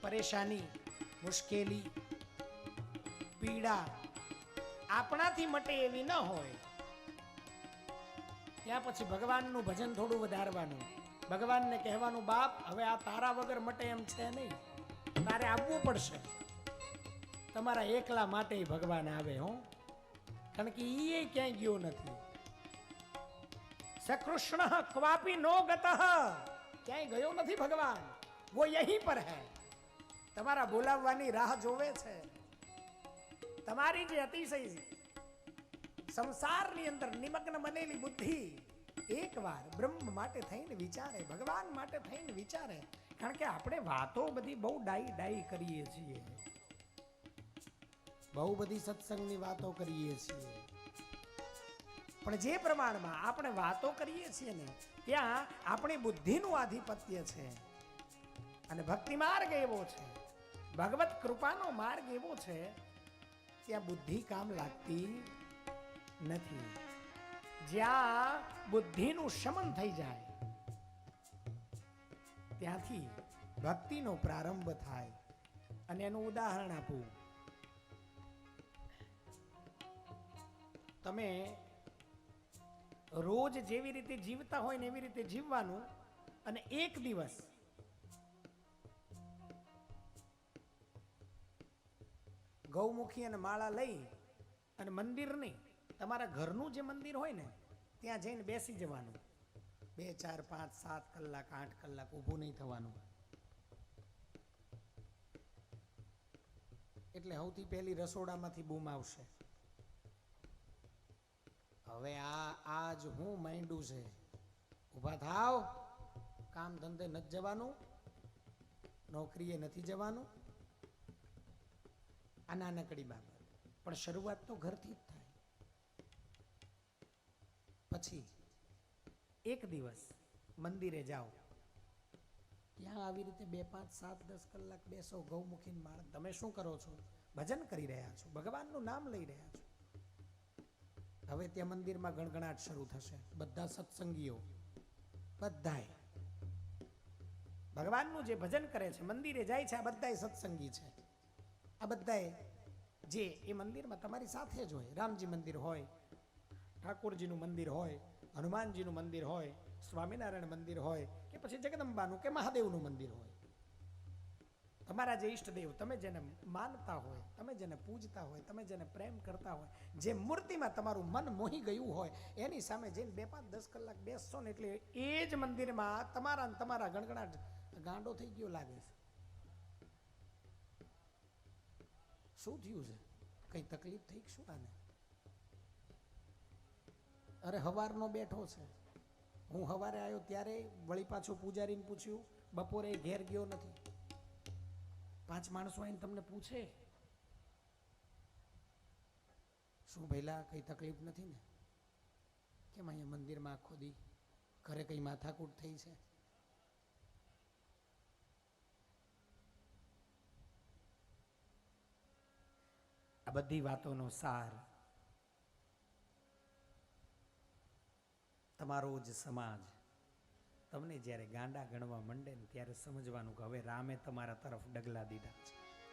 પરેશાની, મુશ્કેલી, પીડા આપણાથી મટે એવી ન હોય. ત્યાં પછી ભગવાનનું ભજન થોડું વધારવાનું. ભગવાનને કહેવાનું, બાપ, હવે આ તારા વગર મટે એમ છે નહીં. તારે આવવું પડશે. તમારા એકલા માટે ભગવાન આવે હો. કારણ કે એ ક્યાંય ગયો નથી. સકૃષ્ણ ક્વાપી નો ગત. ક્યાંય ગયો નથી ભગવાન. વો યહી પર હૈ. તમારા બોલાવવાની રાહ જોવે છે. તમારી જે અતિશય સંસારની અંદર નિમગ્ન બનેલી બુદ્ધિ એકવાર બ્રહ્મ માટે થઈને વિચારે, ભગવાન માટે થઈને વિચારે, કારણ કે આપણે વાતો બધી બહુ ડાઈ ડાઈ કરીએ છીએ. બહુ બધી સત્સંગની વાતો કરીએ છીએ. પણ જે પ્રમાણમાં આપણે વાતો કરીએ છીએ ને, ત્યાં આપણી બુદ્ધિનું આધિપત્ય છે. અને ભક્તિ માર્ગ એવો છે. ભગવત કૃપાનો માર્ગ એવો છે ત્યાં બુદ્ધિ કામ લાગતી નથી. જ્યાં બુદ્ધિનું શમન થઈ જાય, ત્યાંથી ભક્તિનો પ્રારંભ થાય. અને એનું ઉદાહરણ આપું. તમે રોજ જેવી રીતે જીવતા હોય ને એવી રીતે જીવવાનું, અને એક દિવસ ગૌમુખી અને માળા લઈ અને મંદિર નહીં તમારા ઘરનું જે મંદિર હોય ને, ત્યાં જઈને બેસી જવાનું. બે, ચાર, પાંચ, સાત કલાક, આઠ કલાક ઊભું નહીં થવાનું. એટલે સૌથી પહેલી રસોડામાંથી બૂમ આવશે. હવે આ આજ હું માંડું છે. ઊભા થાવ, કામ ધંધે નથી જવાનું, નોકરીએ નથી જવાનું. આ નાનકડી બાબત. પણ શરૂઆત તો ઘરથી જ થાય. પછી એક દિવસ મંદિરે જાઓ. ત્યાં આવી રીતે બે પાંચ સાત દસ કલાક બેસો ગૌમુખીન માળ. તમે શું કરો છો? ભજન કરી રહ્યા છો. ભગવાનનું નામ લઈ રહ્યા છો. હવે ત્યાં મંદિરમાં ગણગણાટ શરૂ થશે. બધા સત્સંગીઓ બધાય ભગવાનનું જે ભજન કરે છે, મંદિરે જાય છે, આ બધાય સત્સંગી છે. આ બધાએ જે એ મંદિરમાં તમારી સાથે જ હોય, રામજી મંદિર હોય, ઠાકોરજીનું મંદિર હોય, હનુમાનજીનું મંદિર હોય, સ્વામિનારાયણ મંદિર હોય, કે પછી જગદંબાનું કે મહાદેવનું મંદિર હોય. તમારા જે ઈષ્ટદેવ, તમે જેને માનતા હોય, તમે જેને પૂજતા હોય, તમે જેને પ્રેમ કરતા હોય, જે મૂર્તિમાં તમારું મન મોહી ગયું હોય, એની સામે જઈને બે પાંચ દસ કલાક બેસશો ને એટલે એ જ મંદિરમાં તમારા તમારા ગણગણાટ ગાંડો થઈ ગયો લાગે છે. શું થયું છે? કઈ તકલીફ થઈ શું આને? અરે હવારનો બેઠો છે. હું હવારે આવ્યો ત્યારે વળી પાછો પૂજારીને પૂછ્યું, બપોરે ઘેર ગયો નથી. પાંચ માણસો આવીને તમને પૂછે? શું ભઈલા, કઈ તકલીફ નથી ને? કેમ અહીંયા મંદિરમાં આખો દી ઘરે કઈ માથાકૂટ થઈ છે? આ બધી વાતોનો સાર. તમારો જ સમાજ. તમને જ્યારે ગાંડા ગણવા માંડે ને ત્યારે સમજવાનું કે હવે રામે તમારા તરફ ડગલા દીધા છે.